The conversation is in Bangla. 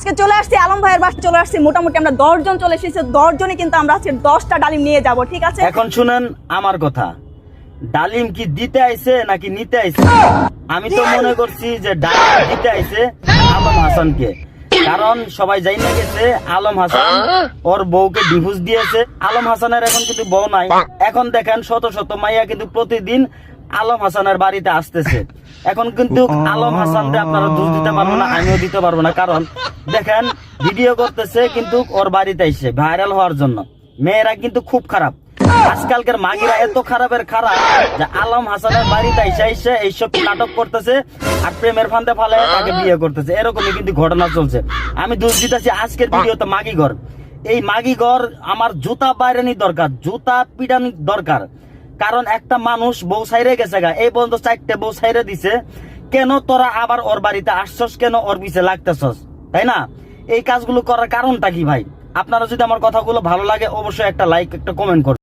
আজকে চলে আসছি, আলম ভাইয়ের বাস চলে আসছি। মোটামুটি আমরা দশ জন চলে এসেছি দশ জনই কিন্তু আমরা আজকে দশটা ডালিম নিয়ে যাব, ঠিক আছে? এখন শুনেন আমার কথা। ডালিম কি দিতে আইছে নাকি নিতে আইছে? আমি তো মনে করছি যে ডালিম দিতে আইছে আলম হাসানকে। কারণ সবাই যাই না গেছে, আলম হাসান ওর বউকে ডিভোর্স দিয়েছে। আলম হাসানের এখন কিন্তু বউ নাই। এখন দেখেন শত শত মাইয়া কিন্তু প্রতিদিন আলম হাসানের বাড়িতে আসতেছে। এখন কিন্তু আলম হাসানকে আপনারা দোষ দিতে পারব না, আমিও দিতে পারব না। কারণ দেখেন ভিডিও করতেছে কিন্তু ওর বাড়িতে আইসে ভাইরাল হওয়ার জন্য। মেয়েরা কিন্তু খুব খারাপ। আজকালকার মাগিরা এত খারাপের খারাপ যে আলম হাসানের বাড়িতে এসে এসে এইসব নাটক করতেছে আর প্রেমের ফান্দে ফালে তাকে বিয়ে করতেছে। এরকমই কিন্তু ঘটনা চলছে। আমি দোষ দিতেছি আজকের ভিডিওতে মাগি ঘর। এই মাগি ঘর আমার জুতা বাইরানি দরকার জুতা পিটানি দরকার। কারণ একটা মানুষ বউ সাইরে গেছে গা এই পর্যন্ত চারটে বউ সাইরে দিছে। কেন তোরা আবার ওর বাড়িতে আসছস? কেন ওর পিছে লাগতেছস? তাই না? এই কাজগুলো করার কারণটা কি ভাই? আপনারা যদি আমার কথাগুলো ভালো লাগে, অবশ্যই একটা লাইক একটা কমেন্ট করুন